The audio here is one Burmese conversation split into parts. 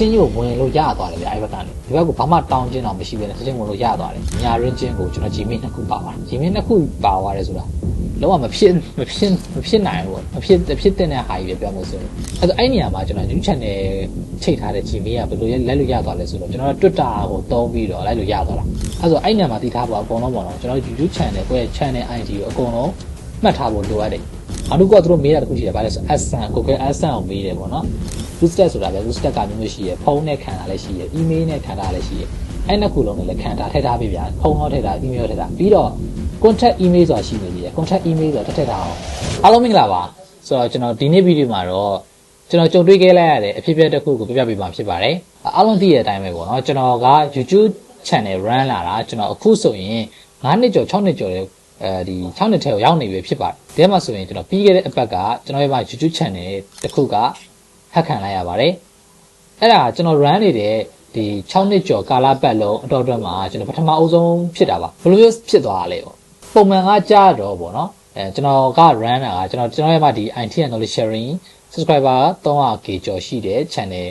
ချင်းကြီးကိုဝင်လို့ရသွားတယ်ဗျအဲ့ဘက်ကနေဒီဘက်ကဘာမှတောင်းကျင်းတော့မရှိဘဲနဲ့ချက်ချင်းဝင်လို့ရသွားတယ်ညာရင်းချင်းကိုကျွန်တော်ဂျီမီနှစ်ခုပါပါတယ်ဂျီမီနှစ်ခုပါသွားတယ်ဆိုတာလုံးဝမဖြစ်မဖြစ်မဖြစ်နိုင်ဘူးမဖြစ်ဖြစ်တဲ့ဟာကြီးပဲပြောလို့ဆိုရင်အဲ့တော့အဲ့နေရာမှာကျွန်တော် YouTube channel ချိန်ထားတဲ့ဂျီမီကဘယ်လိုလဲလိုက်လို့ရသွားလဲဆိုတော့ကျွန်တော် Twitter ကိုတုံးပြီးတော့လိုက်လို့ရသွားတာအဲ့ဆိုအဲ့နေရာမှာတည်ထားဖို့အကုန်လုံးပေါ့နော်ကျွန်တော် YouTube channel ကိုယ့်ရဲ့ channel ID ကိုအကုန်လုံးမှတ်ထားဖို့လိုအပ်တယ် အနုကသူတို့မေးတာတခုရှိတယ်ဗါလဲဆို Assan Google Assan ကိုမေးတယ်ပေါ့နော် boost step ဆိုတာပဲ boost step ကမျိုးမျိုးရှိရယ်ဖုန်းနဲ့ခံတာလည်းရှိရယ် email နဲ့ခံတာလည်းရှိရယ်အဲ့နှစ်ခုလုံးနဲ့လည်းခံတာထည့်ထားပေးဗျာဖုန်းရောထည့်တာ email ထည့်တာပြီးတော့ contact email ဆိုတာရှိနေသေးတယ် contact email ဆိုတာထည့်ထားအောင်အားလုံးမင်္ဂလာပါဆိုတော့ကျွန်တော်ဒီနေ့ဗီဒီယိုမှာတော့ကျွန်တော်ကြုံတွေ့ခဲ့လိုက်ရတဲ့အဖြစ်အပျက်တစ်ခုကိုပြပြပေးမှာဖြစ်ပါတယ်အားလုံးသိတဲ့အတိုင်းပဲပေါ့နော်ကျွန်တော်က YouTube channel run လာတာကျွန်တော်အခုဆိုရင်9နှစ်ကျော်6နှစ်ကျော်တဲ့ အဲဒီ6နှစ်ထဲကိုရောက်နေပြီဖြစ်ပါတယ်ဒီမှာဆိုရင်ကျွန်တော်ပြီးခဲ့တဲ့အပတ်ကကျွန်တော်ရဲ့ YouTube channel တစ်ခုကဟက်ခံလိုက်ရပါတယ်အဲ့ဒါကျွန်တော် run နေတဲ့ဒီ6နှစ်ကျော်ကာလပတ်လုံးအတော်အတွင်းမှာကျွန်တော်ပထမအဦးဆုံးဖြစ်တာပါဘယ်လိုမျိုးဖြစ်သွားတာလဲပေါ့ပုံမှန်ကကြားတော့ပေါ့နော်အဲကျွန်တော်က run တာကကျွန်တော်ကျွန်တော်ရဲ့မှာဒီ IT and knowledge sharing subscriber 300k ကျော်ရှိတဲ့ channel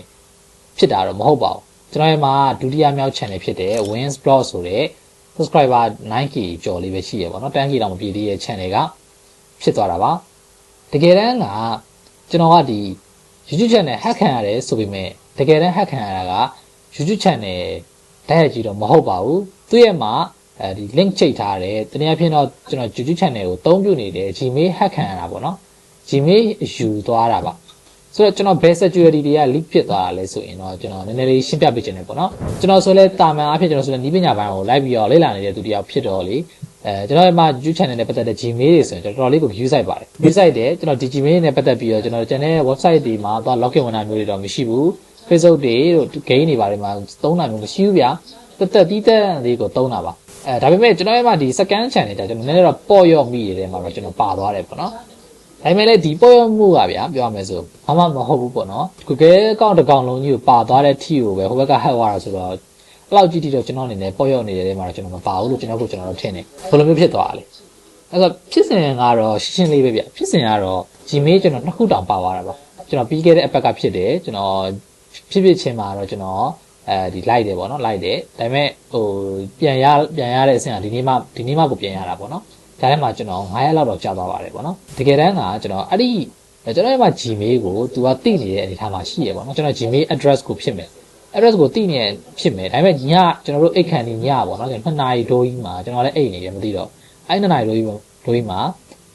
ဖြစ်တာတော့မဟုတ်ပါဘူးကျွန်တော်ရဲ့မှာဒုတိယမြောက် channel ဖြစ်တဲ့ Wins Blog ဆိုတဲ့ subscriber 9k ကျော်လေးပဲရှိရပါတော့ 10k တောင်မပြည့်သေးတဲ့ channel ကဖြစ်သွားတာပါတကယ်တမ်းကကျွန်တော်ကဒီ YouTube channel hack ခံရတယ်ဆိုပေမဲ့တကယ်တမ်း hack ခံရတာက YouTube channel တိုက်ရိုက်ကြည့်တော့မဟုတ်ပါဘူးသူ့ရဲ့မှာအဲဒီ link ချိတ်ထားတယ်တနည်းအားဖြင့်တော့ကျွန်တော် YouTube channel ကိုသုံးပြုနေတယ် Gmail hack ခံရတာပေါ့နော် Gmail ယူသွားတာပါ ဆိုတော့ကျွန်တော် base security တွေက leak ဖြစ်သွားတာလဲဆိုရင်တော့ကျွန်တော်နည်းနည်းလေးရှင်းပြပေးခြင်းတယ်ပေါ့နော်ကျွန်တော်ဆိုလဲတာမန်အဖြစ်ကျွန်တော်ဆိုလဲနီးပညာပိုင်းကို live ပြီးတော့လေ့လာနေတဲ့သူတယောက်ဖြစ်တော့လေအဲကျွန်တော်ရဲ့မှာ YouTube channel နဲ့ပတ်သက်တဲ့ Gmail တွေဆိုရင်ကျွန်တော်တော်တော်လေးကို view site ပါတယ် view site တယ်ကျွန်တော်ဒီ Gmail နဲ့ပတ်သက်ပြီးတော့ကျွန်တော် channel ရဲ့ website တွေမှာသွား login ဝင်တာမျိုးတွေတော့မရှိဘူး Facebook တွေတို့ game တွေပါတယ်မှာသုံးတာမျိုးမရှိဘူးဗျာတက်တက်တီးတက်လေးကိုသုံးတာပါအဲဒါပေမဲ့ကျွန်တော်ရဲ့မှာဒီ second channel တာကျွန်တော်နည်းနည်းတော့ပေါ့ရော့မိရတဲ့မှာတော့ကျွန်တော်ပါသွားတယ်ပေါ့နော် ဒါပေမဲ့လည်းဒီပေါ်ရမှုကဗျာပြောရမယ်ဆိုဘာမှမဟုတ်ဘူးပေါ့နော် Google account တစ်ကောင်လုံးကြီးကိုပါသွားတဲ့ ठी ကိုပဲဟိုဘက်က hack သွားတာဆိုတော့အဲ့လောက်ကြည့်တိတော့ကျွန်တော်အနေနဲ့ပေါ်ရောက်နေတဲ့နေရာမှာတော့ကျွန်တော်မပါဘူးလို့ကျွန်တော်ကကျွန်တော်တို့ထင်တယ်ဘယ်လိုမျိုးဖြစ်သွားလဲအဲ့တော့ဖြစ်စဉ်ကတော့ရှင်းရှင်းလေးပဲဗျဖြစ်စဉ်ကတော့ Gmail ကျွန်တော်နှစ်ခုတောင်ပါသွားတာပါကျွန်တော်ပြီးခဲ့တဲ့အပတ်ကဖြစ်တယ်ကျွန်တော်ဖြစ်ဖြစ်ချင်းမှာတော့ကျွန်တော်အဲဒီလိုက်တယ်ပေါ့နော်လိုက်တယ်ဒါပေမဲ့ဟိုပြန်ရပြန်ရတဲ့အဆင့်ကဒီနေ့မှဒီနေ့မှကိုပြန်ရတာပေါ့နော် ဒါထဲမှာကျွန်တော်9ရက်လောက်တော့ကြာသွားပါတယ်ပေါ့နော်တကယ်တမ်းကကျွန်တော်အဲ့ဒီကျွန်တော်ရဲ့မှာ Gmail ကိုသူကတိနေတဲ့အနေထားမှာရှိရပေါ့နော်ကျွန်တော် Gmail address ကိုဖြစ်မယ် address ကိုတိနေဖြစ်မယ်ဒါပေမဲ့ညကျွန်တော်တို့အိတ်ခံနေညပေါ့နော်ကျွန်တော်2နာရီဒိုးကြီးမှာကျွန်တော်လည်းအိတ်နေတယ်မသိတော့အဲ့2နာရီဒိုးကြီးဒိုးကြီးမှာ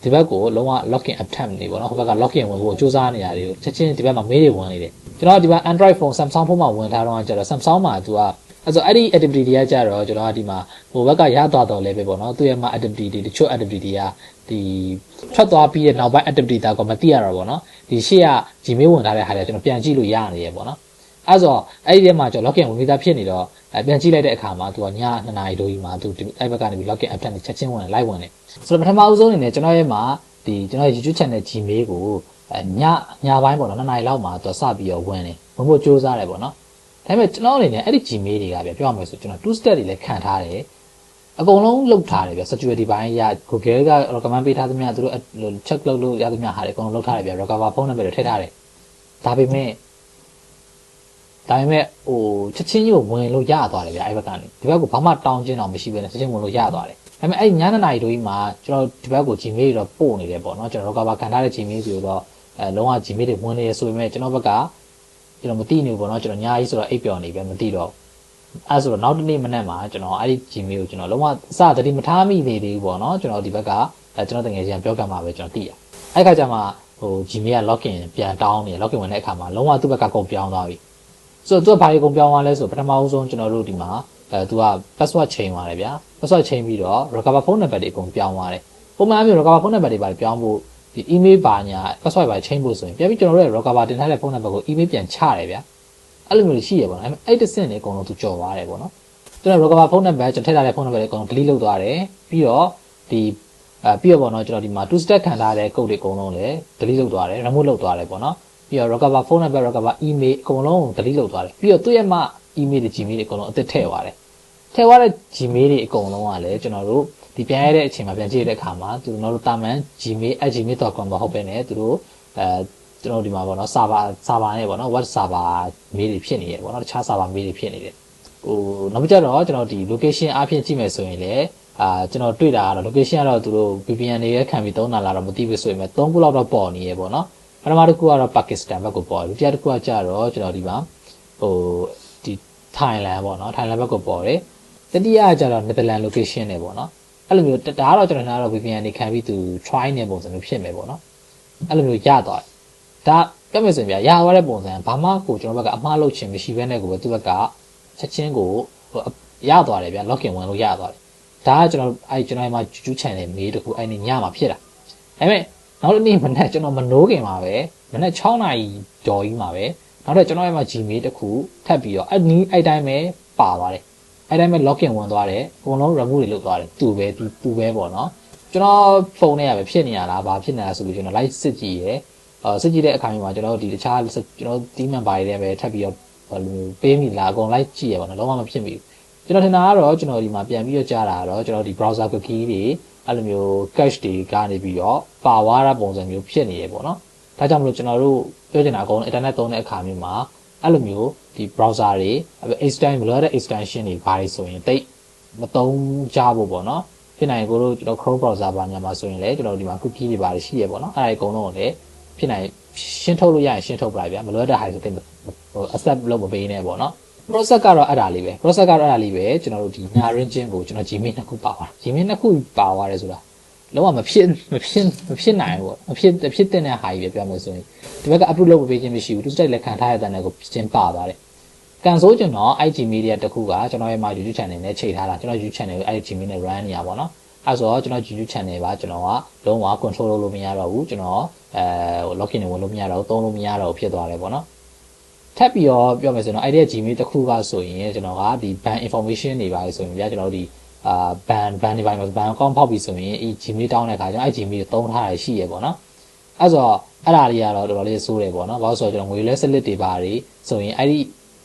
ဒီဘက်ကိုလုံးဝ login attempt နေပေါ့နော်ဟိုဘက်က login ဝင်ဖို့စူးစမ်းနေရတယ်ချက်ချင်းဒီဘက်မှာ mail တွေဝင်နေတယ်ကျွန်တော်ဒီမှာ Android phone Samsung ဖုန်းမှာဝင်ထားတော့ကျတော့ Samsung မှာသူက အဲ့ဆိုအဲ့ဒီ activity တွေကကြတော့ကျွန်တော်ကဒီမှာဟိုဘက်ကရသွားတော့လဲပဲပေါ့နော်သူရဲ့မှာ activity တွေတချို့ activity တွေကဒီထွက်သွားပြီးတဲ့နောက်ပိုင်း activity တာကိုမသိရတော့ပေါ့နော်ဒီရှေ့က Gmail ဝင်ထားတဲ့ဟာတွေကျွန်တော်ပြန်ကြည့်လို့ရနေရပေါ့နော်အဲ့ဆိုအဲ့ဒီထဲမှာကျွန်တော် login ဝင်ပြီးသားဖြစ်နေတော့ပြန်ကြည့်လိုက်တဲ့အခါမှာသူကည2နာရီတိုးကြီးမှာသူအဲ့ဘက်ကနေပြီး login app နဲ့ချက်ချင်းဝင်လိုက်ဝင်တယ်ဆိုတော့ပထမအဦးဆုံးအနေနဲ့ကျွန်တော်ရဲ့မှာဒီကျွန်တော် YouTube channel Gmail ကိုညညပိုင်းပေါ့နော်2နာရီလောက်မှာသူစပြီးတော့ဝင်တယ်ဝင်ဖို့စူးစမ်းတယ်ပေါ့နော် ဒါပေမဲ့ကျွန်တော်အနေနဲ့အဲ့ဒီ Gmail တွေကဗျပြောရမယ်ဆိုကျွန်တော် two step တွေလည်းခံထားတယ်အကုန်လုံးလုပ်ထားတယ်ဗျ security ဘိုင်းရ Google က recommend ပေးထားသမျှသူတို့ check လုပ်လို့ရသမျှဟာတွေအကုန်လုံးလုပ်ထားတယ်ဗျ recover phone number တွေထည့်ထားတယ်ဒါပေမဲ့ဒါပေမဲ့ဟိုချက်ချင်းကြီးကိုဝင်လို့ရသွားတယ်ဗျအဲ့ဘက်ကနေဒီဘက်ကဘာမှတောင်းကျင်းတော့မရှိဘဲနဲ့ချက်ချင်းဝင်လို့ရသွားတယ်ဒါပေမဲ့အဲ့ညနေနာရီတို့ကြီးမှာကျွန်တော်ဒီဘက်ကို Gmail တွေတော့ပို့နေတယ်ပေါ့နော်ကျွန်တော် recover ခံထားတဲ့ Gmail တွေတော့အဲလုံးဝ Gmail တွေဝင်နေရဆိုပေမဲ့ကျွန်တော်ဘက်က ကျွန်တော်မသိနေဘူးပေါ့နော်ကျွန်တော်ညာကြီးဆိုတော့အိပ်ပျော်နေပဲမသိတော့အဲဆိုတော့နောက်တစ်နေ့မနေ့မှာကျွန်တော်အဲ့ဒီ Gmail ကိုကျွန်တော်လုံးဝစသတိမထားမိသေးသေးဘူးပေါ့နော်ကျွန်တော်ဒီဘက်ကအဲကျွန်တော်တကယ်ချင်းပြောကမှာပဲကျွန်တော်သိရအဲ့ခါကျမှဟို Gmail က login ပြန်တောင်းနေ login ဝင်တဲ့အခါမှာလုံးဝသူ့ဘက်ကကုန်ပြောင်းသွားပြီဆိုတော့သူကဘာတွေကုန်ပြောင်းသွားလဲဆိုပထမဦးဆုံးကျွန်တော်တို့ဒီမှာအဲသူက password change သွားတယ်ဗျာ password change ပြီးတော့ recover phone number တွေအကုန်ပြောင်းသွားတယ်ပုံမှန်အမျိုး recover phone number တွေပါပြောင်းဖို့ ဒီ email ပါညာ password ပါ change ဖို့ဆိုရင်ပြန်ပြီးကျွန်တော်တို့ရဲ့ recover တင်ထားတဲ့ဖုန်းနံပါတ်ကို email ပြန်ချတယ်ဗျာအဲ့လိုမျိုးရှိရပါတော့အဲ့တစ်ဆင့်တွေအကုန်လုံးသူကြော်သွားတယ်ပေါ့နော်ကျွန်တော် recover ဖုန်းနံပါတ်ကျွန်တော်ထည့်ထားတဲ့ဖုန်းနံပါတ်တွေအကုန်လုံး delete လုပ်သွားတယ်ပြီးတော့ဒီအဲပြီးတော့ပေါ့နော်ကျွန်တော်ဒီမှာ two step ခံထားတဲ့ code တွေအကုန်လုံးလည်း delete လုပ်သွားတယ် remove လုပ်သွားတယ်ပေါ့နော်ပြီးတော့ recover phone number recover email အကုန်လုံး delete လုပ်သွားတယ်ပြီးတော့သူ့ရဲ့မှ email တွေ gmail တွေအကုန်လုံးအသစ်ထည့်သွားတယ်ထည့်သွားတဲ့ gmail တွေအကုန်လုံးကလည်းကျွန်တော်တို့ ဒီပြန်ရတဲ့အချိန်မှာပြန်ကြည့်တဲ့အခါမှာသူတို့တို့တာမန် gmail@gmail.com မဟုတ်ပဲねသူတို့အဲကျွန်တော်ဒီမှာပေါ့နော် server server နဲ့ပေါ့နော် web server မေးတွေဖြစ်နေရပေါ့နော်တခြား server မေးတွေဖြစ်နေတယ်ဟိုနောက်ပြီးတော့ကျွန်တော်ဒီ location အပြင်ကြည့်မယ်ဆိုရင်လည်းအာကျွန်တော်တွေ့တာကတော့ location ကတော့သူတို့ VPN တွေရဲ့ခံပြီးသုံးတာလားတော့မသိဘူးဆိုရင်ပဲ၃ခုလောက်တော့ပေါ်နေရပေါ့နော်ပထမတစ်ခုကတော့ပါကစ္စတန်ဘက်ကိုပေါ်တယ်ဒုတိယတစ်ခုကကျတော့ကျွန်တော်ဒီမှာဟိုဒီ Thailand ပေါ့နော် Thailand ဘက်ကိုပေါ်တယ်တတိယကကျတော့ Netherlands location တွေပေါ့နော် အဲ့လိုမျိုးဒါကတော့ကျွန်တော်နားတော့ VPN တွေခံပြီးသူ try နေပုံစံမျိုးဖြစ်မယ်ပေါ့နော်အဲ့လိုမျိုးရသွားတယ်ဒါပြမယ်ဆိုရင်ဗျာရသွားတဲ့ပုံစံဘာမှကိုကျွန်တော်ဘက်ကအမှားလုပ်ချင်မရှိဘဲနဲ့ကိုပဲသူ့ဘက်ကချက်ချင်းကိုရသွားတယ်ဗျာ login ဝင်လို့ရသွားတယ်ဒါကကျွန်တော်အဲကျွန်တော်မှာ YouTube channel မေးတခုအဲ့ဒီညမှာဖြစ်တာဒါပေမဲ့နောက်တစ်နေ့မနေ့ကျွန်တော်မနိုးခင်မှာပဲမနေ့6နာရီကျော်ကြီးမှာပဲနောက်တော့ကျွန်တော်ရဲ့မှာ Gmail တခုထပ်ပြီးတော့အဲ့ဒီအဲ့တိုင်းပဲပါသွားတယ် အဲ့တိုင်းပဲ login ဝင်သွားတယ်အကုန်လုံး remove တွေလုပ်သွားတယ်သူပဲသူသူပဲပေါ့နော်ကျွန်တော်ဖုန်းထဲကပဲဖြစ်နေရလားဘာဖြစ်နေလဲဆိုပြီးကျွန်တော် live စစ်ကြည့်ရယ်အာစစ်ကြည့်တဲ့အခါမှာကျွန်တော်ဒီတခြားကျွန်တော်တီးမှန်ပါတွေလည်းပဲထပ်ပြီးတော့ဘယ်လိုပေးမိလားအကုန် live ကြည့်ရပါတော့လုံးဝမဖြစ်မိဘူးကျွန်တော်ထင်တာကတော့ကျွန်တော်ဒီမှာပြန်ပြီးတော့ကြားတာကတော့ကျွန်တော်ဒီ browser cookie တွေအဲ့လိုမျိုး cache တွေကနေပြီးတော့ပါဝါရပုံစံမျိုးဖြစ်နေရပေါ့နော်ဒါကြောင့်မလို့ကျွန်တော်တို့ပြောချင်တာအကုန် internet သုံးတဲ့အခါမျိုးမှာ အဲ့လိုမျိုးဒီ browser တွေ extension မလို့တဲ့ extension တွေဘာတွေဆိုရင်တိတ်မသုံးကြဖို့ပေါ့နော်ဖြစ်နိုင်ကိုတို့ကျွန်တော် Chrome browser ဘာညာမှာဆိုရင်လည်းကျွန်တော်ဒီမှာ cookie တွေဘာတွေရှိရပေါ့နော်အဲ့ဒါတွေအကုန်လုံးကိုလည်းဖြစ်နိုင်ရှင်းထုတ်လို့ရရင်ရှင်းထုတ်ပလိုက်ဗျာမလို့တဲ့ဟာဆိုတိတ်ဟို accept လုပ်မပေးနဲ့ပေါ့နော် process ကတော့အဲ့ဒါလေးပဲ process ကတော့အဲ့ဒါလေးပဲကျွန်တော်တို့ဒီညာရင်းချင်းကိုကျွန်တော် Gmail နှစ်ခုပါသွား Gmail နှစ်ခုပါသွားတယ်ဆိုတာ လုံးဝမဖြစ်မဖြစ်မဖြစ်နိုင်ဘူးမဖြစ်ဖြစ်တဲ့ဟာကြီးပဲပြောမယ်ဆိုရင်ဒီဘက်က upload လုပ်ပေးခြင်းမရှိဘူးသူစတိုက်လက်ခံထားရတဲ့တဲ့ကိုချင်းပါသွားတယ်ကန်ဆိုကျွန်တော် IG media တခုကကျွန်တော်ရဲ့မှာ YouTube channel နဲ့ချိန်ထားတာကျွန်တော် YouTube channel ကို IG media နဲ့ run နေရပါတော့အဲ့ဆိုတော့ကျွန်တော် YouTube channel ပါကျွန်တော်ကလုံးဝ control လုပ်လို့မရတော့ဘူးကျွန်တော်အဲ login ဝင်လို့မရတော့ဘူးသုံးလို့မရတော့ဘူးဖြစ်သွားတယ်ပေါ့နော်ထပ်ပြီးတော့ပြောမယ်ဆိုတော့အဲ့ဒီ Gmail တစ်ခုကဆိုရင်ကျွန်တော်ကဒီ ban information တွေပါဆိုရင်ပြကျွန်တော်တို့ဒီ အာ ban ban တွေပါမှာ ban account ဖောက်ပြီဆိုရင်ဒီ Gmail တောင်းတဲ့အခါကျတော့အဲ့ Gmail ကိုသုံးထားရရှိရပေါ့နော်အဲ့ဆိုတော့အဲ့ဒါတွေကတော့တော်တော်လေးစိုးတယ်ပေါ့နော်ဘာလို့ဆိုတော့ကျွန်တော်ငွေလဲစလစ်တွေပါတွေဆိုရင်အဲ့ဒီ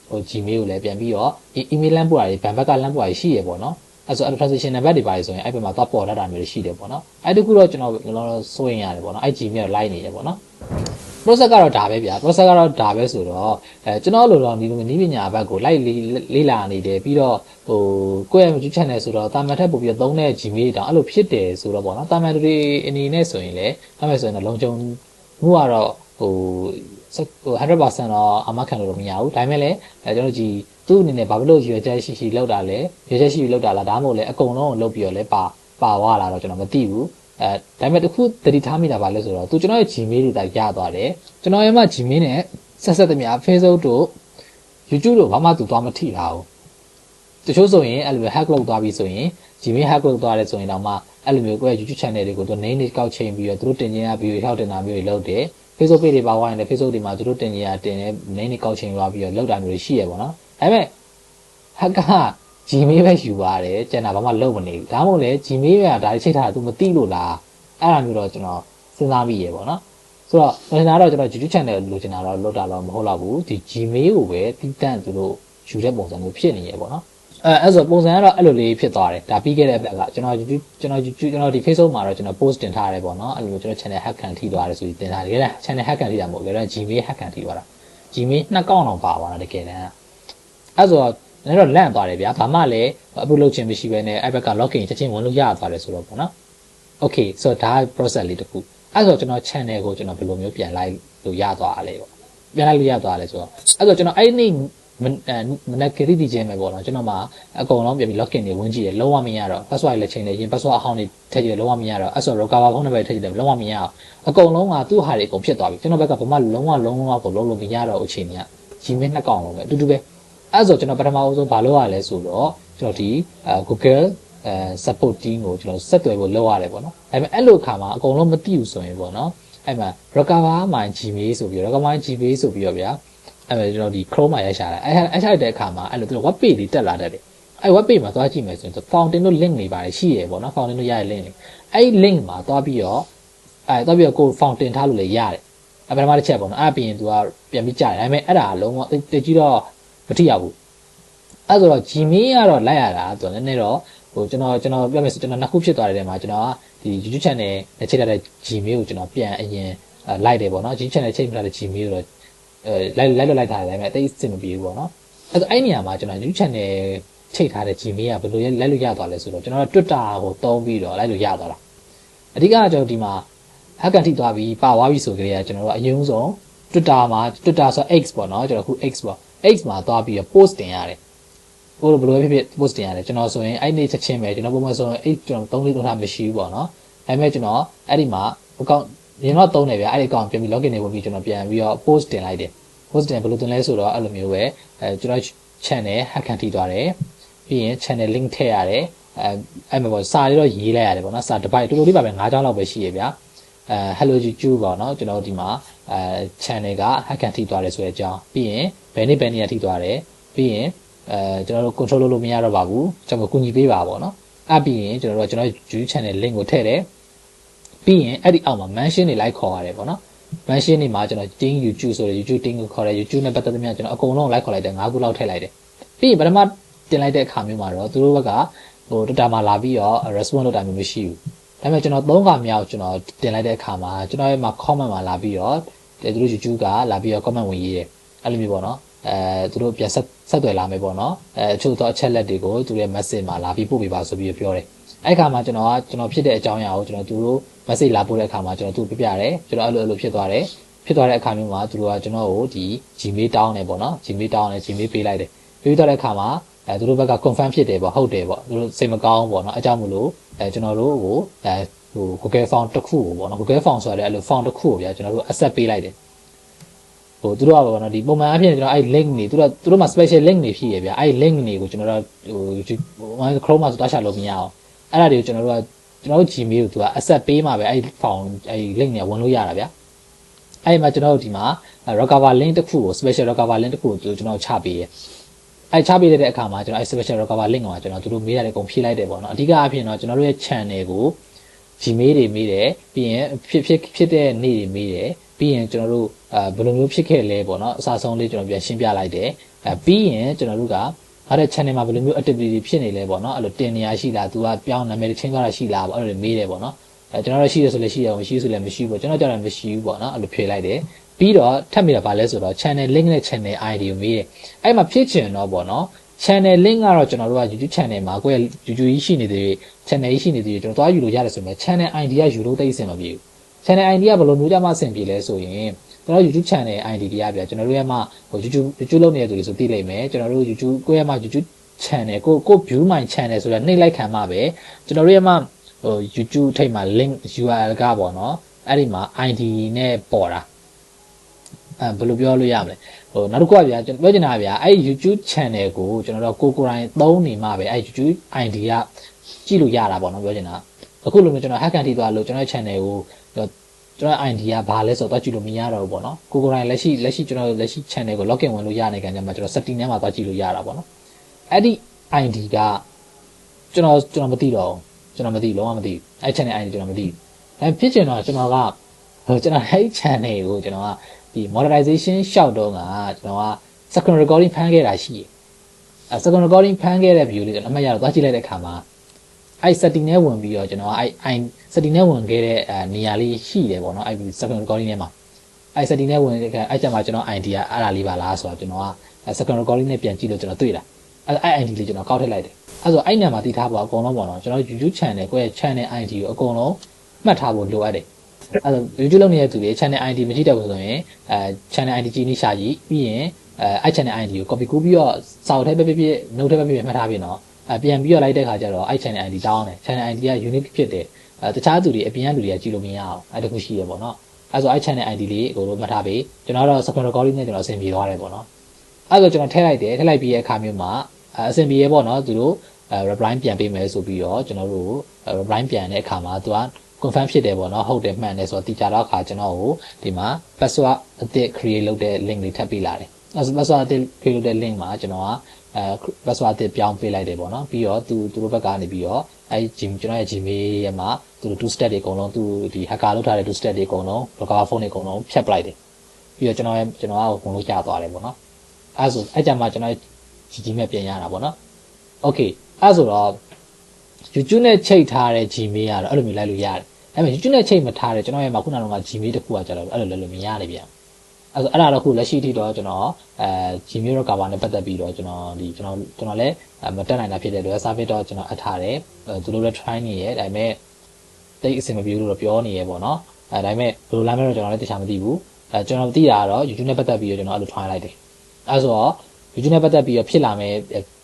ဟို Gmail ကိုလည်းပြန်ပြီးတော့ email လမ်းပို့တာတွေ ban ဘက်ကလမ်းပို့တာရှိရပေါ့နော်အဲ့ဆို transaction number တွေပါဆိုရင်အဲ့ဘက်မှာသွားပေါ်တတ်တာမျိုးရှိတယ်ပေါ့နော်အဲ့ဒီခုတော့ကျွန်တော်ကျွန်တော်စိုးရင်ရတယ်ပေါ့နော်အဲ့ Gmail ကိုလိုက်နေတယ်ပေါ့နော် process ကတော့ဒါပဲဗျာ process ကတော့ဒါပဲဆိုတော့အဲကျွန်တော်လိုတော့ဒီလိုနီးပညာဘက်ကိုလိုက်လေးလာနေတယ်ပြီးတော့ဟိုကိုယ့်ရဲ့ YouTube channel ဆိုတော့တာမန်ထက်ပို့ပြီးသုံးတဲ့ Gmail တောင်အဲ့လိုဖြစ်တယ်ဆိုတော့ပေါ့နော်တာမန်တွေအနေနဲ့ဆိုရင်လည်းအမှန်ဆိုရင်တော့လုံခြုံမှုကတော့ဟိုဟို100%တော့အမခံလို့မရဘူးဒါပေမဲ့လည်းအဲကျွန်တော်ကြည်သူ့အနေနဲ့ဘာဖြစ်လို့ရွေချက်ရှိရှိလောက်တာလဲရွေချက်ရှိရှိလောက်တာလားဒါမှမဟုတ်လည်းအကုန်လုံးကိုလောက်ပြီးတော့လည်းပါပါသွားလာတော့ကျွန်တော်မသိဘူး အဲဒါပေမဲ့တခုတတိထားမိတာပါလဲဆိုတော့သူကျွန်တော်ရဲ့ Gmail တွေတိုင်ရသွားတယ်ကျွန်တော်ရဲ့မှာ Gmail နဲ့ဆက်ဆက်သမျှ Facebook တို့ YouTube တို့ဘာမှသူသွားမထိတာဘူးတချို့ဆိုရင်အဲ့လို hack လုပ်သွားပြီဆိုရင် Gmail hack လုပ်သွားတယ်ဆိုရင်တော့မှအဲ့လိုမျိုးကိုယ့်ရဲ့ YouTube channel တွေကိုသူ name တွေကောက်ချိန်ပြီးတော့သူတို့တင်ခြင်းရပြီးထောက်တင်တာမျိုးတွေလုပ်တယ် Facebook page တွေပါသွားရင်လည်း Facebook တွေမှာသူတို့တင်ခြင်းရတင်တဲ့ name တွေကောက်ချိန်သွားပြီးတော့လုပ်တာမျိုးတွေရှိရပေါ့နော်ဒါပေမဲ့ hack က Gmail ပဲယူပါတယ်ကျန်တာဘာမှလုပ်မနေဘူးဒါမှမဟုတ်လေ Gmail ကဒါချိတ်ထားတာ तू မသိလို့လားအဲ့ဒါမျိုးတော့ကျွန်တော်စဉ်းစားမိရေပေါ့နော်ဆိုတော့ကျွန်တော်တော့ကျွန်တော် YouTube channel လိုချင်တာတော့လုပ်တာတော့မဟုတ်တော့ဘူးဒီ Gmail ကိုပဲတီးတန့်သူတို့ယူတဲ့ပုံစံမျိုးဖြစ်နေရေပေါ့နော်အဲအဲ့ဆိုပုံစံကတော့အဲ့လိုလေးဖြစ်သွားတယ်ဒါပြီးခဲ့တဲ့ဘက်ကကျွန်တော် YouTube ကျွန်တော် YouTube ကျွန်တော်ဒီ Facebook မှာတော့ကျွန်တော် post တင်ထားရတယ်ပေါ့နော်အဲ့လိုကျွန်တော် channel hack ခံထိသွားတယ်ဆိုပြီးတင်ထားတယ်ကြည့်လား channel hack ခံထိတာမဟုတ်ဘူးလေ Gmail hack ခံထိသွားတာ Gmail နှစ်ကောင့်အောင်ပါသွားတာတကယ်တမ်းအဲ့ဆိုတော့ လည်းတော့လန့်သွားတယ်ဗျာဘာမှလည်းအခုလုပ်ချင်မရှိဘဲနဲ့အဲ့ဘက်က login ချက်ချင်းဝင်လို့ရသွားတယ်ဆိုတော့ပေါ့နော် okay ဆိုတော့ဒါ process လေးတစ်ခုအဲ့ဆိုကျွန်တော် channel ကိုကျွန်တော်ဘယ်လိုမျိုးပြန်လိုက်လို့ရသွားတာလဲပေါ့ပြန်လိုက်လို့ရသွားတယ်ဆိုတော့အဲ့ဆိုကျွန်တော်အဲ့ဒီနေ့မနက်ကလေးဒီချင်းပဲပေါ့နော်ကျွန်တော်မှအကုန်လုံးပြန်ပြီး login တွေဝင်ကြည့်တယ်လုံးဝမရတော့ password လည်းချိန်တယ်ရင် password အဟောင်းတွေထည့်ကြည့်တယ်လုံးဝမရတော့အဲ့ဆို recover ဖုန်းနံပါတ်ထည့်ကြည့်တယ်လုံးဝမရအောင်အကုန်လုံးကသူ့ဟာတွေအကုန်ဖြစ်သွားပြီကျွန်တော်ဘက်ကဘာမှလုံးဝလုံးဝကိုလုံးလို့မရတော့အချိန်ကြီးက Gmail နှစ်ကောင်လုံးပဲအတူတူပဲ အဲ့ဆိုကျွန်တော်ပထမအဆုံးဘာလုပ်ရလဲဆိုတော့ကျွန်တော်ဒီ Google အဲ support team ကိုကျွန်တော်ဆက်သွယ်ဖို့လုပ်ရတယ်ပေါ့နော်ဒါပေမဲ့အဲ့လိုခါမှာအကုန်လုံးမသိဘူးဆိုရင်ပေါ့နော်အဲ့မှာ recover my gmail ဆိုပြီး recover my gmail ဆိုပြီးတော့ဗျာအဲ့မှာကျွန်တော်ဒီ chrome မှာရိုက်ရှာတယ်အဲ့အဲ့ရှာတဲ့အခါမှာအဲ့လိုသူ web page တွေတက်လာတတ်တယ်အဲ့ web page မှာသွားကြည့်မယ်ဆိုရင် fountain တို့ link တွေပါတယ်ရှိရပေါ့နော် fountain တို့ရတဲ့ link တွေအဲ့ link မှာသွားပြီးတော့အဲ့သွားပြီးတော့ကို fountain ထားလို့လည်းရတယ်အပထမတစ်ချက်ပေါ့နော်အဲ့ပြီးရင် तू ကပြန်ပြီးကြားတယ်ဒါပေမဲ့အဲ့ဒါလုံးဝတကြီးတော့ မထိရဘူးအဲ့ဆိုတော့ Gmail ကတော့လိုက်ရတာဆိုတော့နည်းနည်းတော့ဟိုကျွန်တော်ကျွန်တော်ပြောမယ်ဆိုကျွန်တော်နှစ်ခုဖြစ်သွားတဲ့နေရာမှာကျွန်တော်ကဒီ YouTube channel နဲ့ချိန်ထားတဲ့ Gmail ကိုကျွန်တော်ပြန်အရင်အဲလိုက်တယ်ပေါ့နော် G channel ချိန်ထားတဲ့ Gmail တော့အဲလိုက်လိုက်လွတ်လိုက်ထားတယ်ဒါပေမဲ့အသိအစ်မပြေဘူးပေါ့နော်အဲ့တော့အဲ့နေရာမှာကျွန်တော် YouTube channel ချိန်ထားတဲ့ Gmail ကဘယ်လိုလိုက်လို့ရသွားလဲဆိုတော့ကျွန်တော် Twitter ကိုတုံးပြီးတော့လိုက်လို့ရသွားတာအဓိကကျွန်တော်ဒီမှာ hack ထိသွားပြီးပါသွားပြီဆိုကြတဲ့ကျွန်တော်တို့အရင်ဆုံး Twitter မှာ Twitter ဆို X ပေါ့နော်ကျွန်တော်ခု X ပေါ့ X မှာသွားပြီးတော့ post တင်ရတယ်ဟိုလိုဘယ်လိုဖြစ်ဖြစ် post တင်ရတယ်ကျွန်တော်ဆိုရင်အဲ့နေ့ချက်ချင်းပဲကျွန်တော်ပုံမှန်ဆိုရင်အဲ့ကျွန်တော်3လေး3ထားမရှိဘူးပေါ့နော်ဒါပေမဲ့ကျွန်တော်အဲ့ဒီမှာ account ရင်တော့သုံးတယ်ဗျအဲ့ဒီ account ပြန်ပြီး login နေဝင်ပြီးကျွန်တော်ပြန်ပြီးတော့ post တင်လိုက်တယ် post တင်ဘယ်လိုတင်လဲဆိုတော့အဲ့လိုမျိုးပဲအဲကျွန်တော် channel hack ခံထိသွားတယ်ပြီးရင် channel link ထည့်ရတယ်အဲအဲ့မှာပေါ့စာလေးတော့ရေးလိုက်ရတယ်ပေါ့နော်စာတစ်ပိုက်တူတူလေးပါပဲ9ချောင်းလောက်ပဲရှိရဗျအဲ hello youtube ပေါ့နော်ကျွန်တော်ဒီမှာ အဲ channel က hack ခံထိသွားတယ်ဆိုတဲ့အကြောင်းပြီးရင်ဘယ်နေ့ဘယ်နေ့ထိသွားတယ်ပြီးရင်အဲကျွန်တော်တို့ control လုပ်လို့မရတော့ပါဘူးကျွန်တော်ကူညီပေးပါပေါ့နော်အဲ့ပြီးရင်ကျွန်တော်တို့ကကျွန်တော် YouTube channel link ကိုထည့်တယ်ပြီးရင်အဲ့ဒီအောက်မှာ mention တွေလိုက်ခေါ်ရတယ်ပေါ့နော် mention တွေမှာကျွန်တော် ting YouTube ဆိုတဲ့ YouTube ting ကိုခေါ်တယ် YouTube နဲ့ပတ်သက်သမျှကျွန်တော်အကုန်လုံးလိုက်ခေါ်လိုက်တယ်၅ခုလောက်ထည့်လိုက်တယ်ပြီးရင်ပထမတင်လိုက်တဲ့အခါမျိုးမှာတော့သူတို့ဘက်ကဟို Twitter မှာလာပြီးတော့ response လုပ်တာမျိုးမရှိဘူးဒါပေမဲ့ကျွန်တော်၃ခါမြောက်ကျွန်တော်တင်လိုက်တဲ့အခါမှာကျွန်တော်ရဲ့မှာ comment မှာလာပြီးတော့ သူတို့ YouTube ကလာပြီးတော့ comment ဝင်ရေးတယ်အဲ့လိုမျိုးပေါ့နော်အဲသူတို့ပြန်ဆက်ဆက်သွယ်လာမယ်ပေါ့နော်အဲအချို့သောအချက်လက်တွေကိုသူတို့ရဲ့ message မှာလာပြီးပို့ပေးပါဆိုပြီးပြောတယ်အဲ့ခါမှာကျွန်တော်ကကျွန်တော်ဖြစ်တဲ့အကြောင်းအရာကိုကျွန်တော်သူတို့ message လာပို့တဲ့အခါမှာကျွန်တော်သူ့ပြပြတယ်ကျွန်တော်အဲ့လိုအဲ့လိုဖြစ်သွားတယ်ဖြစ်သွားတဲ့အခါမျိုးမှာသူတို့ကကျွန်တော်ကိုဒီ Gmail တောင်းတယ်ပေါ့နော် Gmail တောင်းတယ် Gmail ပေးလိုက်တယ်ပေးသွားတဲ့အခါမှာအဲသူတို့ဘက်က confirm ဖြစ်တယ်ပေါ့ဟုတ်တယ်ပေါ့သူတို့စိတ်မကောင်းပေါ့နော်အကြောင်းမလို့အဲကျွန်တော်တို့ကိုအဲ ဟို Google Form တစ်ခုကိုပေါ့နော် Google Form ဆိုရတဲ့အဲ့လို form တစ်ခုကိုဗျာကျွန်တော်တို့ accept ပေးလိုက်တယ်ဟိုသူတို့ကပေါ့နော်ဒီပုံမှန်အဖြစ်ကျွန်တော်အဲ့ link တွေသူတို့သူတို့မှာ special link တွေဖြစ်ရဗျာအဲ့ link တွေကိုကျွန်တော်တို့ဟို Chrome မှာဆိုတခြားလို့မရအောင်အဲ့ဒါတွေကိုကျွန်တော်တို့ကကျွန်တော်တို့ Gmail ကိုသူက accept ပေးမှာပဲအဲ့ form အဲ့ link တွေဝင်လို့ရတာဗျာအဲ့ဒီမှာကျွန်တော်တို့ဒီမှာ recover link တစ်ခုကို special recover link တစ်ခုကိုကျွန်တော်ချပေးရအဲ့ချပေးတဲ့အခါမှာကျွန်တော်အဲ့ special recover link မှာကျွန်တော်တို့မေးရတဲ့အကုန်ဖြည့်လိုက်တယ်ပေါ့နော်အဓိကအဖြစ်တော့ကျွန်တော်တို့ရဲ့ channel ကို Gmail တွေမေးတယ်ပြီးရင်ဖြစ်ဖြစ်ဖြစ်တဲ့နေ့တွေမေးတယ်ပြီးရင်ကျွန်တော်တို့အဲဘယ်လိုမျိုးဖြစ်ခဲ့လဲပေါ့နော်အစားဆုံးလေးကျွန်တော်ပြန်ရှင်းပြလိုက်တယ်အဲပြီးရင်ကျွန်တော်တို့ကအဲ့တဲ့ channel မှာဘယ်လိုမျိုး activity ဖြစ်နေလဲပေါ့နော်အဲ့လိုတင်နေရရှိလား तू ကပြောင်းနာမည်ချင်းသွားတာရှိလားပေါ့အဲ့လိုမေးတယ်ပေါ့နော်အဲကျွန်တော်တို့ရှိရဆိုလည်းရှိရမရှိဆိုလည်းမရှိဘူးပေါ့ကျွန်တော်ကြောက်တယ်မရှိဘူးပေါ့နော်အဲ့လိုဖြေလိုက်တယ်ပြီးတော့ထပ်မိတာပါလဲဆိုတော့ channel link နဲ့ channel ID ကိုမေးတယ်အဲ့မှာဖြစ်ချင်တော့ပေါ့နော် channel link ကတော့ကျွန်တော်တို့က YouTube channel မှာကိုယ့်ရဲ့ YouTube ကြီးရှိနေတဲ့ channel ကြီးရှိနေတဲ့ကျွန်တော်သွားယူလို့ရတယ်ဆိုရင် channel ID ကယူလို့တိတ်အဆင်မပြေဘူး channel ID ကဘယ်လိုမျိုးကြမှာအဆင်ပြေလဲဆိုရင်ကျွန်တော် YouTube channel ID တွေကဗျာကျွန်တော်တို့ရဲ့မှာဟို YouTube YouTube လုပ်နေတဲ့သူတွေဆိုသိလိမ့်မယ်ကျွန်တော်တို့ YouTube ကိုယ့်ရဲ့မှာ YouTube channel ကိုကို view my channel ဆိုတာနှိပ်လိုက်ခံမှာပဲကျွန်တော်တို့ရဲ့မှာဟို YouTube ထိပ်မှာ link URL ကပေါ့နော်အဲ့ဒီမှာ ID နဲ့ပေါ်တာ အဲဘယ်လိုပြောလို့ရမလဲဟိုနောက်တစ်ခုကဗျာကျွန်တော်ပြောချင်တာဗျာအဲ့ YouTube channel ကိုကျွန်တော်တို့ကိုကိုယ်တိုင်သုံးနေမှပဲအဲ့ YouTube ID ကကြည့်လို့ရတာပေါ့နော်ပြောချင်တာအခုလိုမျိုးကျွန်တော် hack ကန်ထိသွားလို့ကျွန်တော် channel ကိုကျွန်တော် ID ကဘာလဲဆိုတော့တွားကြည့်လို့မရတော့ဘူးပေါ့နော်ကိုကိုယ်တိုင်လက်ရှိလက်ရှိကျွန်တော်လက်ရှိ channel ကို login ဝင်လို့ရနေကြတယ်မှာကျွန်တော် setting ထဲမှာတွားကြည့်လို့ရတာပေါ့နော်အဲ့ဒီ ID ကကျွန်တော်ကျွန်တော်မသိတော့ကျွန်တော်မသိလုံးဝမသိအဲ့ channel ID ကျွန်တော်မသိအဲဖြစ်ချင်တော့ကျွန်တော်ကဟိုကျွန်တော်အဲ့ channel ကိုကျွန်တော်က ဒီ monetization ရှောက်တော့ကကျွန်တော်က second recording ဖမ်းခဲ့တာရှိတယ်အဲ second recording ဖမ်းခဲ့တဲ့ view လေးကျွန်တော်အမှတ်ရတော့တွားကြည့်လိုက်တဲ့အခါမှာအဲ့ setting ထဲဝင်ပြီးတော့ကျွန်တော်ကအဲ့ setting ထဲဝင်ခဲ့တဲ့နေရာလေးရှိတယ်ပေါ့နော်အဲ့ second recording ထဲမှာအဲ့ setting ထဲဝင်တဲ့အခါအဲ့ကျမှကျွန်တော် ID ကအဲ့ဒါလေးပါလားဆိုတော့ကျွန်တော်က second recording နဲ့ပြန်ကြည့်လို့ကျွန်တော်တွေ့တာအဲ့အဲ့ ID လေးကျွန်တော်ကောက်ထည့်လိုက်တယ်အဲ့ဆိုအဲ့ညမှာတည်ထားဖို့အကုန်လုံးပေါ့နော်ကျွန်တော် YouTube channel ကိုယ့်ရဲ့ channel ID ကိုအကုန်လုံးမှတ်ထားဖို့လိုအပ်တယ် အဲ့တော့ YouTube လုပ်နေတဲ့သူတွေ channel ID မကြည့်တတ်ဘူးဆိုရင်အဲ channel ID ကြီးနေရှာကြည့်ပြီးရင်အဲအဲ့ channel ID ကို copy ကူးပြီးတော့စာအုပ်ထဲပဲဖြစ်ဖြစ် note ထဲပဲဖြစ်ဖြစ်မှတ်ထားပြီးတော့အဲပြန်ပြီးတော့လိုက်တဲ့ခါကျတော့အဲ့ channel ID တောင်းတယ် channel ID က unique ဖြစ်တယ်အဲတခြားသူတွေအပြင်ကလူတွေကကြည့်လို့မရအောင်အဲ့တခုရှိရပေါ့နော်အဲ့ဆိုအဲ့ channel ID လေးကိုလို့မှတ်ထားပြီးကျွန်တော်တော့ screen recording နဲ့ကျွန်တော်အဆင်ပြေသွားတယ်ပေါ့နော်အဲ့ဆိုကျွန်တော်ထည့်လိုက်တယ်ထည့်လိုက်ပြီးရဲ့အခါမျိုးမှာအဆင်ပြေရပေါ့နော်သူတို့အဲ reply ပြန်ပေးမယ်ဆိုပြီးတော့ကျွန်တော်တို့ reply ပြန်တဲ့အခါမှာသူက confirm ဖြစ်တယ်ပေါ့နော်ဟုတ်တယ်မှန်တယ်ဆိုတော့တည်ကြတော့အခါကျွန်တော်ကိုဒီမှာ password အသစ် create လုပ်တဲ့ link လေးထပ်ပေးလာတယ်အဲဆို password အသစ် create လုပ်တဲ့ link မှာကျွန်တော်ကအဲ password အသစ်ပြောင်းပေးလိုက်တယ်ပေါ့နော်ပြီးတော့သူသူတို့ဘက်ကနေပြီးတော့အဲ Gmail ကျွန်တော်ရဲ့ Gmail ရဲ့မှာသူတို့ two step တွေအကုန်လုံးသူဒီ hacker လုပ်ထားတဲ့ two step တွေအကုန်လုံး recover phone တွေအကုန်လုံးဖြတ်ပလိုက်တယ်ပြီးတော့ကျွန်တော်ရဲ့ကျွန်တော်ကဝင်လို့ကြာသွားတယ်ပေါ့နော်အဲဆိုအဲကြမှာကျွန်တော် Gmail ပြန်ရတာပေါ့နော် okay အဲဆိုတော့ YouTube နဲ့ချိတ်ထားတဲ့ Gmail ကတော့အဲ့လိုမျိုးလိုက်လို့ရတယ်အဲဒါပေမဲ့ YouTube နဲ့ချိန်မထားတယ်ကျွန်တော်ရဲ့မှာခုနကတော့ Gmail တစ်ခုကကြတော့အဲ့လိုလည်းလို့မရနေပြန်အဲ့ဆိုအဲ့ဒါတော့ခုလက်ရှိထိတော့ကျွန်တော်အဲ Gmail ရော cover နဲ့ပတ်သက်ပြီးတော့ကျွန်တော်ဒီကျွန်တော်ကျွန်တော်လည်းမတက်နိုင်တာဖြစ်တဲ့အတွက် service တော့ကျွန်တော်အပ်ထားတယ်သူတို့လည်း try နေရဲဒါပေမဲ့တိတ်အဆင်မပြေဘူးလို့ပြောနေရဲပေါ့နော်အဲဒါပေမဲ့ဘယ်လိုလာမလဲတော့ကျွန်တော်လည်းတခြားမသိဘူးအဲကျွန်တော်သိတာကတော့ YouTube နဲ့ပတ်သက်ပြီးတော့ကျွန်တော်အဲ့လို try လိုက်တယ်အဲဆိုတော့ YouTube နဲ့ပတ်သက်ပြီးတော့ဖြစ်လာမ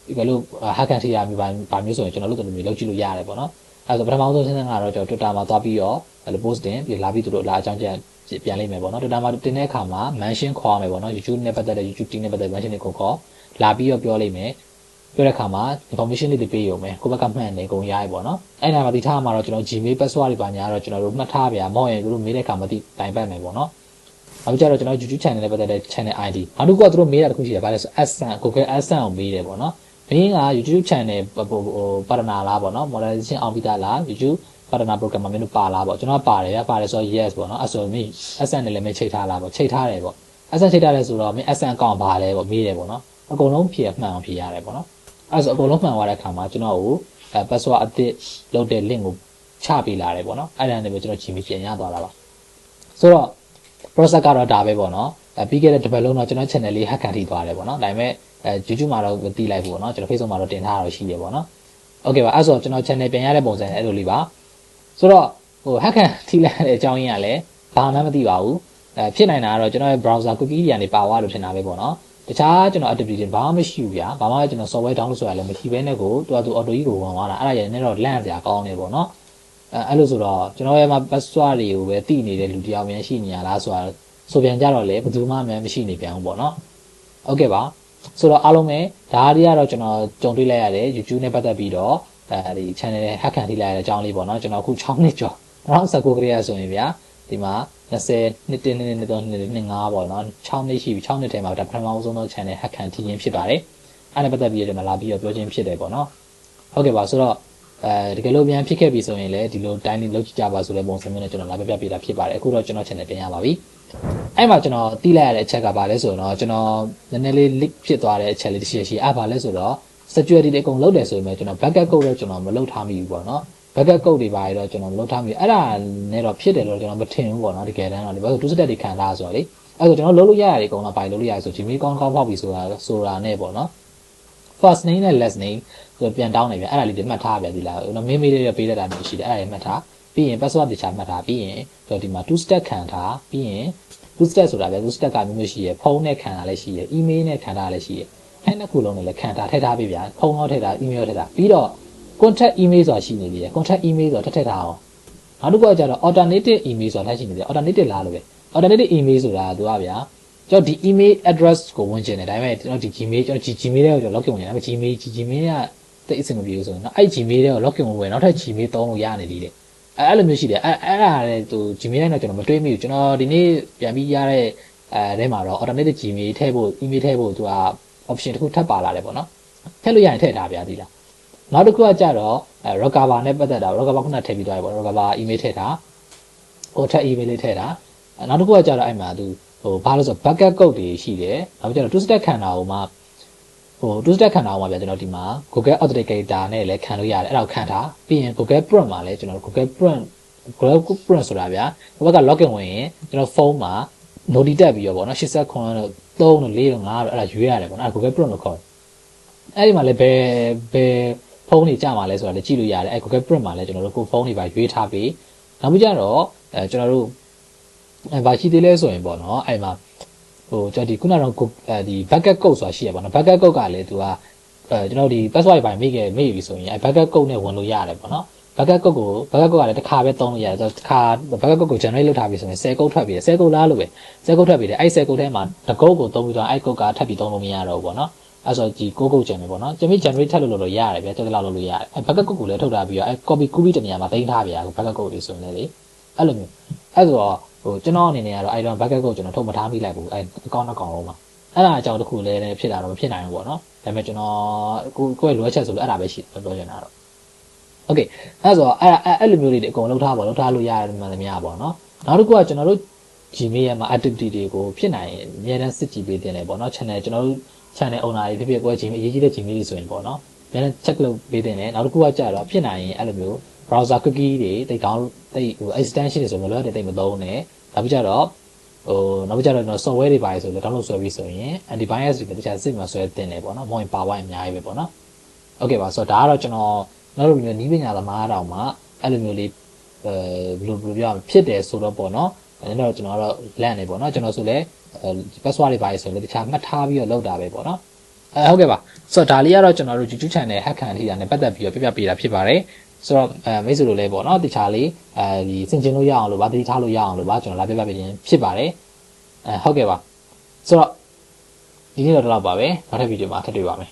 ယ်ဒီလို hack ထိရမျိုးပါပါမျိုးဆိုရင်ကျွန်တော်တို့တို့မျိုးလုပ်ကြည့်လို့ရတယ်ပေါ့နော်အဲဆိုပထမဆုံးစဉ်းစားကတော့ကျွန်တော် Twitter မှာသွားပြီးတော့အဲ့လို post တင်ပြီးလာပြီးသူတို့လာအကြောင်းပြန်ပြန်လိမ့်မယ်ပေါ့နော် Twitter မှာတင်တဲ့အခါမှာ mention ခေါ်ရမယ်ပေါ့နော် YouTube နဲ့ပတ်သက်တဲ့ YouTube team နဲ့ပတ်သက် mention တွေကိုခေါ်လာပြီးတော့ပြောလိမ့်မယ်ပြောတဲ့အခါမှာ information လေးတွေပေးရုံပဲကိုယ့်ဘက်ကမှန်တယ်ကုန်ရရပေါ့နော်အဲ့ဒါမှဒီထားမှာတော့ကျွန်တော် Gmail password တွေပါညာတော့ကျွန်တော်တို့မှတ်ထားပြမဟုတ်ရင်တို့မေးတဲ့အခါမသိတိုင်ပတ်မယ်ပေါ့နော်အခုကျတော့ကျွန်တော် YouTube channel နဲ့ပတ်သက်တဲ့ channel ID နောက်တစ်ခုကသူတို့မေးတာတစ်ခုရှိတယ်ဗါလဲဆို AdSense Google AdSense ကိုမေးတယ်ပေါ့နော် မင်းက YouTube channel ဟိုပါတနာလားပေါ့နော် monetization အောင်ပြီးသားလား YouTube ပါတနာ program မှာမင်းတို့ပါလားပေါ့ကျွန်တော်ပါတယ်ဗျပါတယ်ဆိုတော့ yes ပေါ့နော်အဲ့ဆိုမင်း AdSense နဲ့လည်းမချိတ်ထားလားပေါ့ချိတ်ထားတယ်ပေါ့ AdSense ချိတ်ထားတယ်ဆိုတော့မင်း AdSense account ပါလဲပေါ့မေးတယ်ပေါ့နော်အကုန်လုံးဖြည့်မှန်အောင်ဖြည့်ရတယ်ပေါ့နော်အဲ့ဆိုအကုန်လုံးမှန်သွားတဲ့အခါမှာကျွန်တော်ကိုအဲ password အသစ်လုပ်တဲ့ link ကိုချပေးလာတယ်ပေါ့နော်အဲ့ဒါနဲ့ပဲကျွန်တော် Gmail ပြန်ရသွားတာပါဆိုတော့ process ကတော့ဒါပဲပေါ့နော်အဲပြီးခဲ့တဲ့တစ်ပတ်လုံးတော့ကျွန်တော် channel လေး hack ခံထိသွားတယ်ပေါ့နော်ဒါပေမဲ့ အဲ YouTube မှာတော့မသိလိုက်ဘူးပေါ့နော်ကျွန်တော် Facebook မှာတော့တင်ထားတာရှိတယ်ပေါ့နော်โอเคပါအဲ့ဆိုကျွန်တော် channel ပြန်ရတဲ့ပုံစံအဲ့လိုလေးပါဆိုတော့ဟို hack ခံထိလိုက်တဲ့အကြောင်းရင်းကလည်းဘာမှမသိပါဘူးအဲဖြစ်နိုင်တာကတော့ကျွန်တော်ရဲ့ browser cookie တွေကနေပါသွားလို့ထင်တာပဲပေါ့နော်တခြားကျွန်တော် activity ဘာမှမရှိဘူးဗျာဘာမှကျွန်တော် software download ဆိုတာလည်းမရှိဘဲနဲ့ကိုတူတူ auto ကြီးကိုဝင်သွားတာအဲ့ဒါရည်နဲ့တော့လန့်စရာကောင်းနေပေါ့နော်အဲအဲ့လိုဆိုတော့ကျွန်တော်ရဲ့မှာ password တွေကိုပဲတည်နေတဲ့လူတယောက်များရှိနေရလားဆိုတာဆိုပြန်ကြတော့လေဘယ်သူမှမမရှိနေပြန်ဘူးပေါ့နော်ဟုတ်ကဲ့ပါ ဆိုတော့အားလုံးပဲဒါတွေကတော့ကျွန်တော်ကြုံတွေ့လိုက်ရတယ် YouTube နဲ့ပတ်သက်ပြီးတော့အဲဒီ channel hack ခံထိလိုက်ရတဲ့အကြောင်းလေးပေါ့နော်ကျွန်တော်အခု6နှစ်ကျော်2019ကလေးရဆိုရင်ဗျာဒီမှာ20နှစ်တင်းနှစ်နှစ်သုံးနှစ်နှစ်5ပေါ့နော်6နှစ်ရှိပြီ6နှစ်ထဲမှာဒါပထမဆုံးသော channel hack ခံထိခြင်းဖြစ်ပါတယ်အဲ့ဒါပတ်သက်ပြီးတော့ဒီမှာလာပြီးတော့ပြောခြင်းဖြစ်တယ်ပေါ့နော်ဟုတ်ကဲ့ပါဆိုတော့အဲဒီကလို့ပြန်ဖြစ်ခဲ့ပြီဆိုရင်လည်းဒီလိုတိုင်းလေးလုပ်ကြည့်ကြပါဆိုတဲ့ပုံစံမျိုးနဲ့ကျွန်တော်လာပြပြပေးတာဖြစ်ပါတယ်အခုတော့ကျွန်တော် channel ပြန်ရပါပြီအဲ့မှာကျွန်တော်တီးလိုက်ရတဲ့အချက်ကဘာလဲဆိုတော့ကျွန်တော်နည်းနည်းလေး leak ဖြစ်သွားတဲ့အချက်လေးတစ်ချက်ရှိအဲ့ဘာလဲဆိုတော့ security တွေအကုန်လုပ်တယ်ဆိုရင်ကျွန်တော် backup code တော့ကျွန်တော်မလုပ်ထားမိဘူးပေါ့နော် backup code တွေပါရတော့ကျွန်တော်မလုပ်ထားမိဘူးအဲ့ဒါနဲ့တော့ဖြစ်တယ်လို့ကျွန်တော်မထင်ဘူးပေါ့နော်တကယ်တမ်းတော့ဒီဘက်2 step တွေခံထားဆိုတော့လေအဲ့ဆိုကျွန်တော်လုပ်လို့ရရတယ်အကုန်လုံးပါလုပ်လို့ရတယ်ဆို Gmail ကောင်းကောင်းဖောက်ပြီဆိုတာဆိုတာနဲ့ပေါ့နော် first name နဲ့ last name ဆိုပြန်တောင်းနေပြန်အဲ့ဒါလေးတွေမှတ်ထားပြပြီလားနော် mail mail တွေပေးတတ်တာမျိုးရှိတယ်အဲ့ဒါတွေမှတ်ထား ပြီးရင် password တခြားမှတ်ထားပြီးရင်တော့ဒီမှာ two step ခံထားပြီးရင် two step ဆိုတာဗျ two step ကမျိုးမျိုးရှိရယ်ဖုန်းနဲ့ခံတာလည်းရှိရယ် email နဲ့ခံတာလည်းရှိရယ်အဲ့နှစ်ခုလုံးနဲ့လည်းခံတာထည့်ထားပေးဗျာဖုန်းတော့ထည့်ထား email ထည့်ထားပြီးတော့ contact email ဆိုတာရှိနေသေးတယ် contact email ဆိုတာထည့်ထည့်ထားအောင်နောက်တစ်ခုကကျတော့ alternative email ဆိုတာထည့်ရှိနေတယ် alternative လားလို့ပဲ alternative email ဆိုတာသူကဗျာကျွန်တော်ဒီ email address ကိုဝင်ကျင်တယ်ဒါပေမဲ့ကျွန်တော်ဒီ gmail ကျွန်တော်ဒီ gmail တွေကိုကျွန်တော် login ဝင်တယ်ဒါပေမဲ့ gmail gmail ကတိတ်အဆင်မပြေဘူးဆိုရင်နော်အဲ့ gmail တွေကို login ဝင်နောက်ထပ် gmail သုံးလို့ရနေသေးတယ် အဲ့အဲ့လိုမျိုးရှိတယ်အဲ့အဲ့ဒါလည်းသူ gmail နဲ့တော့ကျွန်တော်မတွေးမိဘူးကျွန်တော်ဒီနေ့ပြန်ပြီးရတဲ့အဲထဲမှာတော့ alternative gmail ထည့်ဖို့ email ထည့်ဖို့သူက option တစ်ခုထပ်ပါလာတယ်ပေါ့နော်ထည့်လို့ရရင်ထည့်ထားပြသေးလားနောက်တစ်ခုကကြတော့အဲ recover နဲ့ပတ်သက်တာ recover ခုနထည့်ပြီးသွားပြီပေါ့ recover email ထည့်တာဟိုထပ် email လေးထည့်တာနောက်တစ်ခုကကြတော့အဲ့မှာသူဟိုဘာလို့ဆို backup code တွေရှိတယ်နောက်ပြီးတော့ two step ခံတာဟိုမှာဟို two step ခံတာဟိုမှာပြကျွန်တော်ဒီမှာ Google Authenticator နဲ့လည်းခံလို့ရတယ်အဲ့ဒါကိုခံထားပြီးရင် Google Print မှာလည်းကျွန်တော် Google Print Google Print ဆိုတာဗျာဟိုဘက်က login ဝင်ရင်ကျွန်တော်ဖုန်းမှာ noti တက်ပြီးတော့ဗောနော်89တော့3တော့4တော့5တော့အဲ့ဒါရွေးရတယ်ဗောနော်အဲ့ Google Print လို့ခေါ်တယ်အဲ့ဒီမှာလည်းဘယ်ဘယ်ဖုန်းတွေကြာမှာလဲဆိုတာလည်းကြည့်လို့ရတယ်အဲ့ Google Print မှာလည်းကျွန်တော်တို့ကိုဖုန်းတွေပါရွေးထားပြီးနောက်ပြီးကြတော့အဲကျွန်တော်တို့အဲဘာရှိသေးလဲဆိုရင်ပေါ့နော်အဲ့မှာ ဟိုကျွန်တော်ဒီခုနကတော့အဲဒီ backup code ဆိုတာရှိရပါတော့ backup code ကလည်းသူကအဲကျွန်တော်ဒီ password ပိုင်းမိခဲ့မိပြီဆိုရင်အဲ backup code နဲ့ဝင်လို့ရတယ်ပေါ့နော် backup code ကို backup code ကလည်းတစ်ခါပဲသုံးလို့ရတယ်ဆိုတော့တစ်ခါ backup code ကို generate လုပ်ထားပြီဆိုရင်10 code ထွက်ပြီ10 code လားလို့ပဲ10 code ထွက်ပြီတယ်အဲ့10 code ထဲမှာတစ်ကုတ်ကိုသုံးပြီးတော့အဲ့ code ကထပ်ပြီးသုံးလို့မရတော့ဘူးပေါ့နော်အဲ့ဆိုဒီကိုကုတ်ကျန်တယ်ပေါ့နော်ကျွန်တော် generate ထပ်လုပ်လို့ရတယ်ဗျာတော်တော်လောက်လုပ်လို့ရတယ်အဲ့ backup code ကိုလည်းထုတ်ထားပြီးတော့အဲ့ copy ကူးပြီးတနေရာမှာတင်ထားဗျာ backup code တွေဆိုရင်လေအဲ့လိုမျိုးအဲ့ဆိုတော့ ဟိုကျွန်တော်အနေနဲ့ကတော့ iron bucket ကိုကျွန်တော်ထုတ်မထားမိလိုက်ဘူးအဲအကောင့်အကောင့်တော့မှာအဲ့ဒါအကြောင်းတစ်ခုလည်းဖြစ်တာတော့မဖြစ်နိုင်ဘူးပေါ့နော်ဒါပေမဲ့ကျွန်တော်ကိုကိုရဲ့လိုအပ်ချက်ဆိုလို့အဲ့ဒါပဲရှိတယ်ပြောချင်တာတော့ okay အဲ့ဆိုအဲ့အဲ့လိုမျိုးတွေအကုန်လုံးထားပါလုံးထားလို့ရတယ်မှန်သမျှပေါ့နော်နောက်တစ်ခုကကျွန်တော်တို့ Gmail မှာ activity တွေကိုဖြစ်နိုင်အများအားစစ်ကြည့်ပေးတင်လဲပေါ့နော် channel ကျွန်တော်တို့ channel owner တွေဖြစ်ဖြစ်ကိုယ် Gmail အရေးကြီးတဲ့ Gmail တွေဆိုရင်ပေါ့နော်အများအား check လုပ်ပေးတင်လဲနောက်တစ်ခုကကြာတော့ဖြစ်နိုင်ရင်အဲ့လိုမျိုး browser cookie တွေတိတ်ကောင်းတိတ်ဟို extension တွေဆိုမလို့တဲ့တိတ်မသုံးနဲ့နောက်ပြီးကြတော့ဟိုနောက်ပြီးကြတော့ကျွန်တော် software တွေပါတယ်ဆိုလို့ download ဆွဲပြီးဆိုရင် antivirus တွေတခြားစစ်မှာဆွဲတင်တယ်ပေါ့နော် more power အများကြီးပဲပေါ့နော် okay ပါဆိုတော့ဒါကတော့ကျွန်တော်နောက်လိုမျိုးနီးပညာသမားတောင်မှအဲ့လိုမျိုးလေးဘယ်လိုဘယ်လိုပြောဖြစ်တယ်ဆိုတော့ပေါ့နော်အဲ့တော့ကျွန်တော်ကတော့လန့်နေပေါ့နော်ကျွန်တော်ဆိုလဲ password တွေပါတယ်ဆိုလဲတခြားမှတ်ထားပြီးတော့လောက်တာပဲပေါ့နော်အဲဟုတ်ကဲ့ပါဆိုတော့ဒါလေးကတော့ကျွန်တော်တို့ YouTube channel hack ခံထိတာနဲ့ပတ်သက်ပြီးတော့ပြပြပေးတာဖြစ်ပါတယ် ဆိုတော့အဲမိတ်ဆွေတို့လည်းပေါ့နော်တခြားလေးအဲဒီစင်ကျင်လို့ရအောင်လို့ဗာတတိထားလို့ရအောင်လို့ဗာကျွန်တော်လာပြပြပေးခြင်းဖြစ်ပါတယ်အဲဟုတ်ကဲ့ပါဆိုတော့ဒီနေ့တော့ဒီလောက်ပါပဲနောက်ထပ်ဗီဒီယိုမှာထပ်တွေ့ပါမယ်